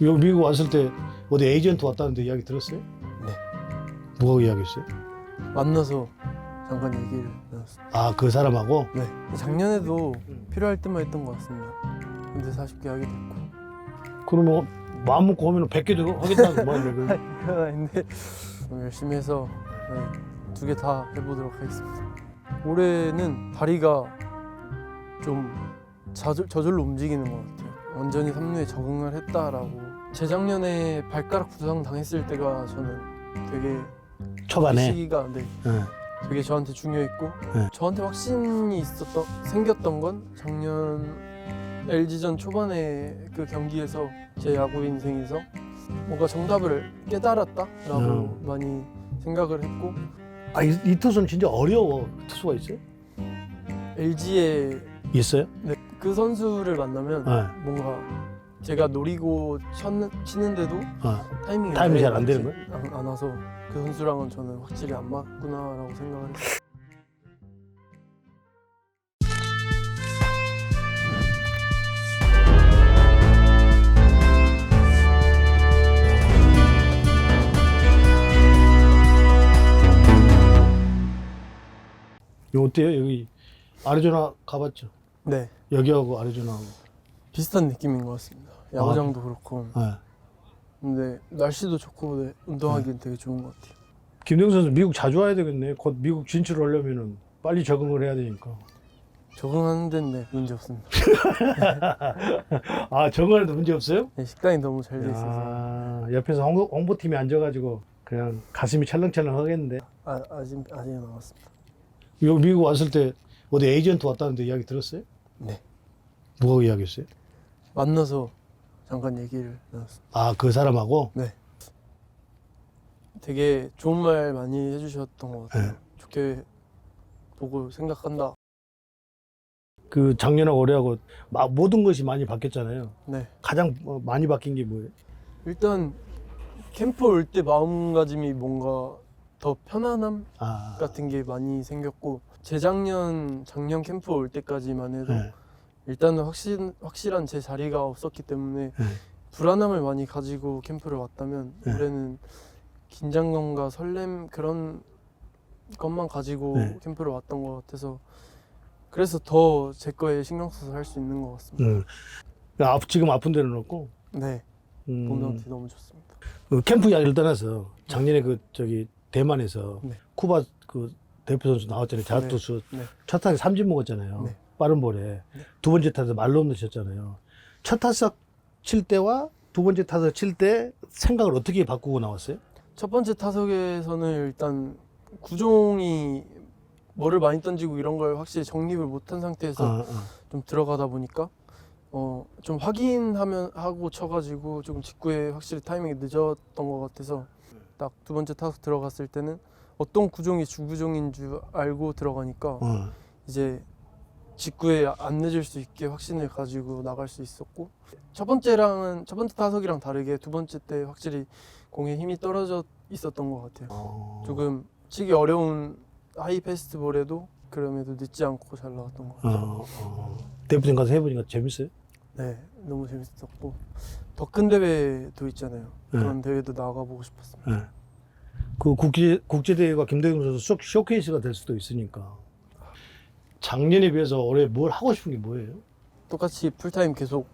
여기 미국 왔을 때 어디 에이전트 왔다는데 이야기 들었어요? 네. 뭐가 이야기했어요? 만나서 잠깐 얘기를 나눴습니다. 아그 사람하고 네. 작년에도 필요할 때만 했던 것 같습니다. 근데 40개 하게 됐고. 그러면 마음 먹고 하면 100개도 하겠다는 뭐 하는 거예요? 그건 아닌데 좀 열심히 해서 네, 두개 다 해보도록 하겠습니다. 올해는 다리가 좀 자주, 저절로 움직이는 것 같아요. 완전히 삼루에 적응을 했다라고. 재작년에 발가락 부상 당했을 때가 저는 되게 초반에 시기가 네, 예. 되게 저한테 중요했고 네. 저한테 확신이 있었던 생겼던 건 작년 LG전 초반에 그 경기에서 제 야구 인생에서 뭔가 정답을 깨달았다라고 음. 많이 생각을 했고 아, 이, 이 투수는 진짜 어려워 투수가 있어요? LG의 있어요? 그 선수를 만나면 네. 뭔가 제가 노리고 쳤는, 치는데도 어. 타이밍이, 타이밍이 잘 잘안 되는 맞지 안, 안 와서 그 선수랑은 저는 확실히 안 맞구나라고 생각을 했어요. 이거 어때요? 여기 아리조나 가봤죠? 네 여기하고 아리조나하고 비슷한 느낌인 것 같습니다. 야구장도 그렇고 예. 근데 날씨도 좋고 네, 운동하기엔 되게 좋은 것 같아요. 김동 선수 미국 자주 와야 되겠네 곧 미국 진출하려면은 빨리 적응을 해야 되니까 적응하는 데는 네, 문제 없습니다. 아 적응하는데 문제 없어요? 네, 식당이 너무 잘 돼 있어서 아, 옆에서 홍보, 홍보팀이 앉아가지고 그냥 가슴이 찰렁찰렁 하겠는데 아, 아직 아직 남았습니다. 여기 미국 왔을 때 어디 에이전트 왔다는데 이야기 들었어요? 네 뭐가 이야기했어요? 만나서 잠깐 얘기를 나눴습니다. 아 그 사람하고 네 되게 좋은 말 많이 해주셨던 것 같아요. 네. 좋게 보고 생각한다. 그 작년하고 올해하고 마- 모든 것이 많이 바뀌었잖아요. 네 가장 어, 많이 바뀐 게 뭐예요? 일단 캠프 올 때 마음가짐이 뭔가 더 편안함 아, 같은 게 많이 생겼고 재작년 작년 캠프 올 때까지만 해도 네. 일단은 확실 확실한 제 자리가 없었기 때문에 네. 불안함을 많이 가지고 캠프를 왔다면 네. 올해는 긴장감과 설렘 그런 것만 가지고 네. 캠프를 왔던 것 같아서 그래서 더 제 거에 신경 써서 할 수 있는 것 같습니다. 음. 아, 지금 아픈 데는 없고 네, 음, 몸 상태 너무 좋습니다. 그 캠프 이야기를 떠나서 작년에 그 저기 대만에서 네. 쿠바 그 대표 선수 나왔잖아요. 자투수 네. 첫 타석 삼진 먹었잖아요. 네. 빠른 볼에 두 번째 타석 말로 없는 쳤잖아요. 첫 타석 칠 때와 두 번째 타석 칠 때 생각을 어떻게 바꾸고 나왔어요? 첫 번째 타석에서는 일단 구종이 뭐를 많이 던지고 이런 걸 확실히 정립을 못한 상태에서 아, 아. 좀 들어가다 보니까 어 좀 확인하면 하고 쳐가지고 조금 직구에 확실히 타이밍이 늦었던 것 같아서 딱 두 번째 타석 들어갔을 때는 어떤 구종이 주구종인 줄 알고 들어가니까 어. 이제 직구에 안 늦을 수 있게 확신을 가지고 나갈 수 있었고 첫 번째랑은 첫 번째 타석이랑 다르게 두 번째 때 확실히 공에 힘이 떨어져 있었던 것 같아요. 어. 조금 치기 어려운 하이 패스트 볼에도 그럼에도 늦지 않고 잘 나왔던 것 같아요. 어, 어. 대표팀 가서 해보니까 재밌어요? 네, 너무 재밌었고 더 큰 대회도 있잖아요. 네. 그런 대회도 나가보고 싶었습니다. 예. 그 국제 국제 대회가 김도영 선수 쇼, 쇼케이스가 될 수도 있으니까 작년에 비해서 올해 뭘 하고 싶은 게 뭐예요? 똑같이 풀타임 계속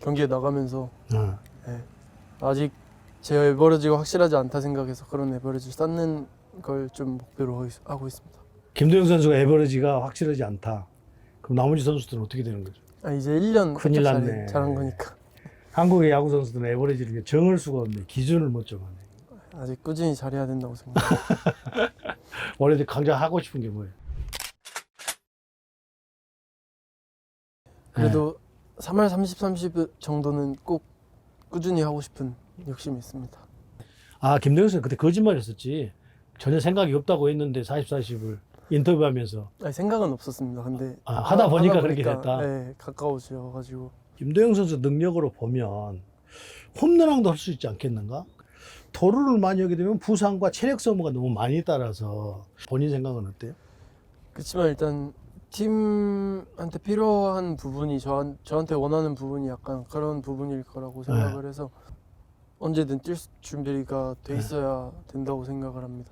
경기에 나가면서 어. 아직 제 에버리지가 확실하지 않다 생각해서 그런 에버리지를 쌓는 걸 좀 목표로 하고 있- 있습니다. 김도영 선수가 에버리지가 확실하지 않다. 그럼 나머지 선수들은 어떻게 되는 거죠? 아, 이제 1년 큰일 났네. 잘한 거니까 한국의 야구 선수들은 에버리지를 정할 수가 없네. 기준을 못 정하네. 아직 꾸준히 잘해야 된다고 생각합니다. 올해 강자 하고 싶은 게 뭐예요? 그래도 3월 30, 30 정도는 꼭 꾸준히 하고 싶은 욕심이 있습니다. 아 김도영 선수 그때 거짓말 했었지. 전혀 생각이 없다고 했는데 40, 40을 인터뷰하면서 아니, 생각은 없었습니다. 근데 아, 하다 보니까 그렇게 됐다? 네, 가까워져가지고 김도영 선수 능력으로 보면 홈런왕도 할 수 있지 않겠는가? 도루를 많이 하게 되면 부상과 체력 소모가 너무 많이 따라서 본인 생각은 어때요? 그렇지만 일단 팀한테 필요한 부분이 저, 저한테 원하는 부분이 약간 그런 부분일 거라고 생각을 해서 언제든 뛸 수- 준비가 돼 네. 있어야 된다고 생각을 합니다.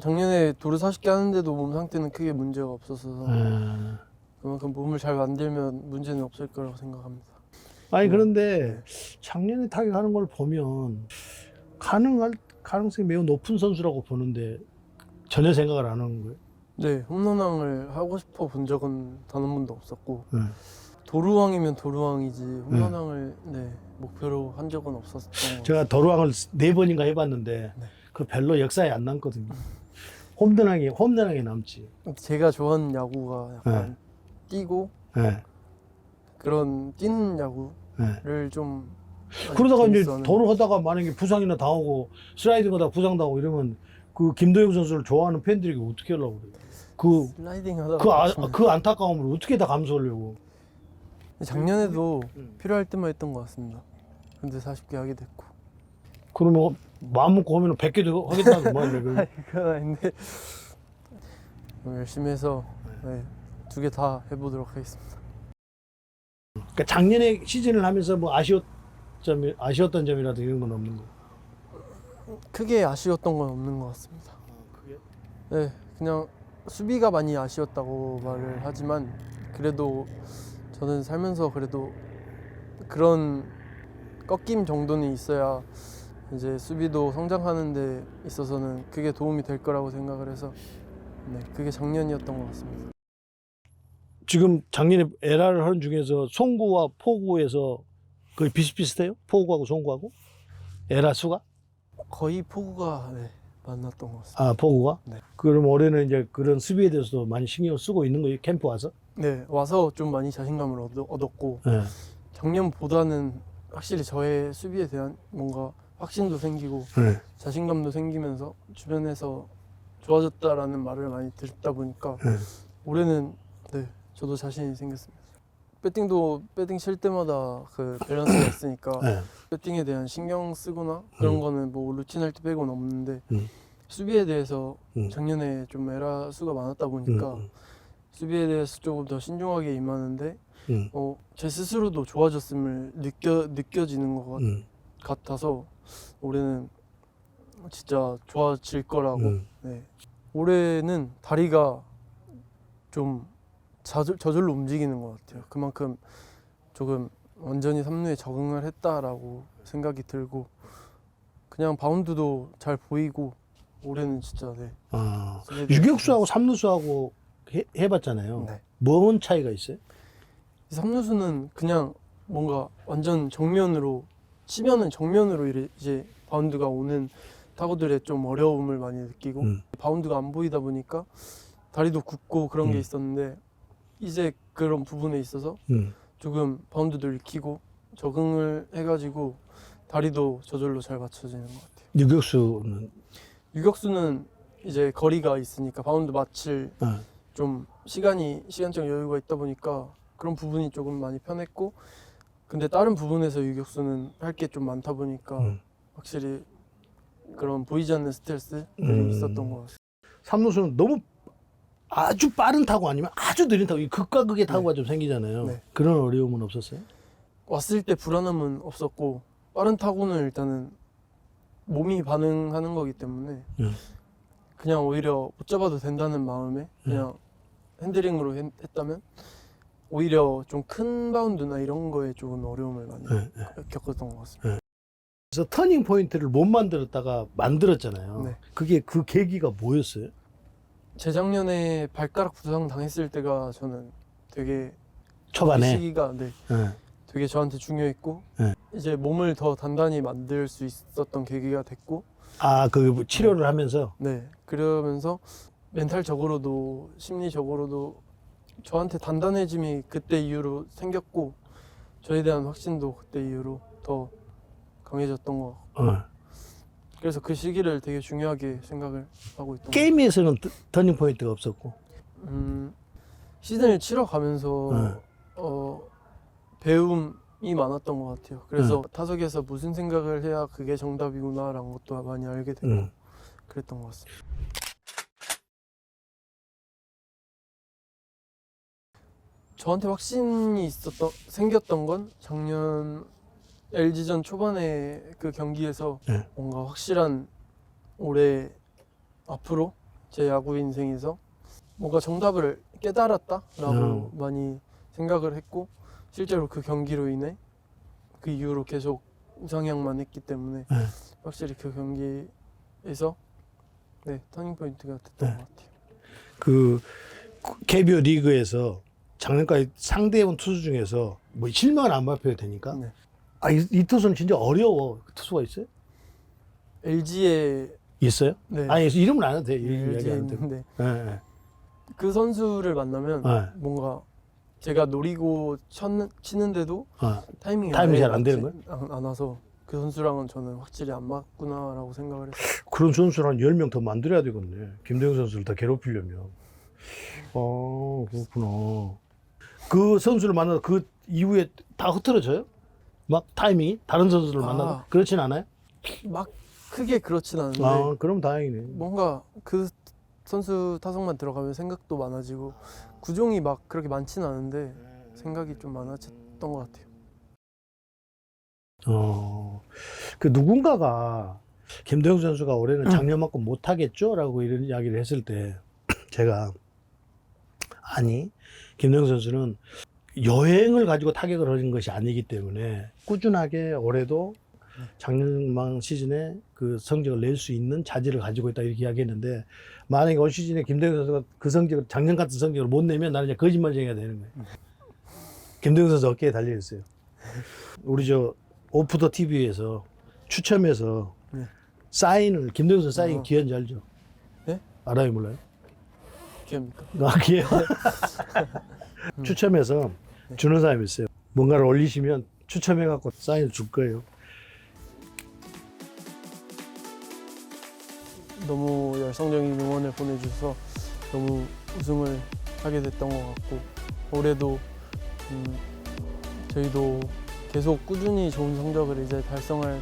작년에 도루 40개 하는데도 몸 상태는 크게 문제가 없었어서 예. 그만큼 몸을 잘 만들면 문제는 없을 거라고 생각합니다. 아니 음. 그런데 작년에 타격하는 걸 보면 가능할 가능성이 매우 높은 선수라고 보는데 전혀 생각을 안 하는 거예요. 네, 홈런왕을 하고 싶어 본 적은 단 한 번도 없었고 네. 도루왕이면 도루왕이지 홈런왕을 네, 목표로 한 적은 없었던 것. 제가 도루왕을 네 번인가 해봤는데 네. 그 별로 역사에 안 남거든요. 홈런왕이 홈런왕이 남지. 제가 좋아하는 야구가 약간 뛰고 예. 그런 뛰는 야구를 예. 좀 그러다가 이제 재밌어하는- 도루 하다가 만약에 부상이나 당하고 슬라이딩 하다가 부상 당하고 이러면 그 김도영 선수를 좋아하는 팬들이 어떻게 하려고 그래요? 그, 슬라이딩 하다가 그, 아, 다치면- 그 안타까움을 어떻게 다 감수하려고. 작년에도 음. 필요할 때만 했던 것 같습니다. 근데 40개 하게 됐고 그러면 마음 먹고 하면 100개도 하겠다는 말이에요. 그 그건 아닌데 오늘 열심히 해서 네, 두개 다 해보도록 하겠습니다. 그러니까 작년에 시즌을 하면서 뭐 아쉬웠 점이 아쉬웠던 점이라도 이런 건 없는 거. 크게 아쉬웠던 건 없는 것 같습니다. 네, 그냥 수비가 많이 아쉬웠다고 말을 하지만 그래도 저는 살면서 그래도 그런 꺾임 정도는 있어야 이제 수비도 성장하는 데 있어서는 그게 도움이 될 거라고 생각을 해서 네, 그게 작년이었던 것 같습니다. 지금 작년에 에라를 하는 중에서 송구와 포구에서 거의 비슷비슷해요? 포구하고 송구하고 에라 수가? 거의 포구가 네, 만났던 것 같습니다. 아 포구가? 네. 그럼 올해는 이제 그런 수비에 대해서도 많이 신경 을 쓰고 있는 거예요 캠프 와서? 네, 와서 좀 많이 자신감을 얻, 얻었고 네. 작년보다는 확실히 저의 수비에 대한 뭔가 확신도 생기고 네. 자신감도 생기면서 주변에서 좋아졌다라는 말을 많이 듣다 보니까 네. 올해는 네 저도 자신이 생겼습니다. 배팅도 배팅 칠 때마다 그 밸런스가 있으니까 네. 배팅에 대한 신경 쓰거나 그런 음. 거는 뭐 루틴 할 때 빼고는 없는데 음. 수비에 대해서 음. 작년에 좀 에라 수가 많았다 보니까 음, 수비에 대해서 조금 더 신중하게 임하는데 음, 어, 제 스스로도 좋아졌음을 느껴 느껴지는 것 같- 음, 같아서 올해는 진짜 좋아질 거라고 음. 네. 올해는 다리가 좀 자주, 저절로 움직이는 것 같아요. 그만큼 조금 완전히 삼루에 적응을 했다라고 생각이 들고 그냥 바운드도 잘 보이고 올해는 진짜 네. 아, 유격수하고 삼루수하고 해, 해봤잖아요. 네. 뭔 차이가 있어요? 이 삼루수는 그냥 뭔가 완전 정면으로 치면은 정면으로 이제 바운드가 오는 타구들의 좀 어려움을 많이 느끼고 음. 바운드가 안 보이다 보니까 다리도 굽고 그런 게 음. 있었는데 이제 그런 부분에 있어서 음. 조금 바운드도 익히고 적응을 해가지고 다리도 저절로 잘 맞춰지는 것 같아요. 유격수는 유격수는 이제 거리가 있으니까 바운드 맞힐 어, 좀 시간이 시간적 여유가 있다 보니까 그런 부분이 조금 많이 편했고 근데 다른 부분에서 유격수는 할 게 좀 많다 보니까 음. 확실히 그런 보이지 않는 스트레스들이 음. 있었던 것 같아요. 삼루수는 너무 아주 빠른 타구 아니면 아주 느린 이 극과 극의 타구가 좀 생기잖아요. 네. 그런 어려움은 없었어요? 왔을 때 불안함은 없었고 빠른 타구는 일단은 몸이 반응하는 거기 때문에 음. 그냥 오히려 못 잡아도 된다는 마음에 그냥 핸들링으로 했, 했다면 오히려 좀 큰 바운드나 이런 거에 조금 어려움을 많이 네, 네. 겪었던 것 같습니다. 그래서 터닝 포인트를 못 만들었다가 만들었잖아요. 네. 그게 그 계기가 뭐였어요? 재작년에 발가락 부상 당했을 때가 저는 되게 그 초반에. 시기가 네, 네. 되게 저한테 중요했고 네. 이제 몸을 더 단단히 만들 수 있었던 계기가 됐고 아, 그 치료를 하면서 네 그러면서 멘탈적으로도 심리적으로도 저한테 단단해짐이 그때 이후로 생겼고 저에 대한 확신도 그때 이후로 더 강해졌던 것 같고 어. 그래서 그 시기를 되게 중요하게 생각을 하고 있던 것 게임에서는 터- 터닝 포인트가 없었고. 음, 시즌을 치러 가면서 네. 어, 배움이 많았던 것 같아요. 그래서 타석에서 무슨 생각을 해야 그게 정답이구나라는 것도 많이 알게 되고 음. 그랬던 것 같습니다. 저한테 확신이 있었던 생겼던 건 작년 LG전 초반에 그 경기에서 네. 뭔가 확실한 올해 앞으로 제 야구 인생에서 뭔가 정답을 깨달았다라고 많이 생각을 했고 실제로 그 경기로 인해 그 이후로 계속 우상향만 했기 때문에 네. 확실히 그 경기에서 네 터닝 포인트가 됐던 네. 것 같아요. 그 KBO 리그에서 작년까지 상대해온 투수 중에서 뭐 실명은 안 발표해도 되니까. 네. 아, 이, 이 투수는 진짜 어려워. 그 투수가 있어요? LG에 있어요? 네, 아니, 이름은 안 해도 돼. 이름 이야기. 있는데 예, 예. 그 선수를 만나면 네. 뭔가 제가 노리고 쳤는, 치는데도 어. 타이밍이, 타이밍이 잘안 되는 맞지 안, 안 와서 그 선수랑은 저는 확실히 안 맞구나라고 생각을 했어요. 그런 선수를 한 10명 더 만들어야 되겠네. 김대영 선수를 더 괴롭히려면. 어, 그렇구나. 그 선수를 만나서 그 이후에 다 흐트러져요? 막 타이밍이? 다른 선수를 아. 만나서? 그렇진 않아요? 막 크게 그렇진 않은데 아, 그럼 다행이네. 뭔가 그 선수 타석만 들어가면 생각도 많아지고 구종이 막 그렇게 많지는 않은데 생각이 좀 많아졌던 것 같아요. 어, 그 누군가가 김도영 선수가 올해는 작년만큼 못하겠죠? 라고 이런 이야기를 했을 때 제가 아니, 김도영 선수는 여행을 가지고 타격을 하는 것이 아니기 때문에 꾸준하게 올해도 작년만 시즌에 그 성적을 낼 수 있는 자질을 가지고 있다 이렇게 이야기했는데 만약에 올 시즌에 김도영 선수가 그 성적을 작년 같은 성적을 못 내면 나는 이제 거짓말쟁이가 되는 거예요. 김도영 선수 어깨에 달려 있어요. 우리 저 오프 더 TV에서 추첨해서 네. 사인을 김도영 선수 사인 어. 기한지 알죠? 네? 알아요 몰라요? 기합니까? 아 기회 추첨해서 네. 주는 사람이 있어요. 뭔가를 올리시면 추첨해 갖고 사인을 줄 거예요. 너무 열성적인 응원을 보내주셔서 너무 우승을 하게 됐던 것 같고 올해도 음, 저희도 계속 꾸준히 좋은 성적을 이제 달성할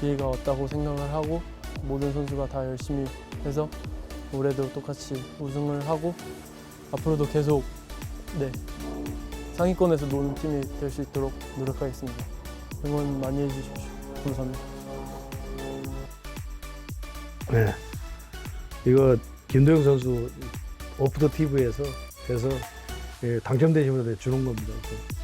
기회가 왔다고 생각을 하고 모든 선수가 다 열심히 해서 올해도 똑같이 우승을 하고 앞으로도 계속 네 상위권에서 노는 팀이 될 수 있도록 노력하겠습니다. 응원 많이 해주십시오. 감사합니다. 네. 이거 김도영 선수 오프 더 TV에서 해서 예, 당첨되시면 주는 겁니다. 그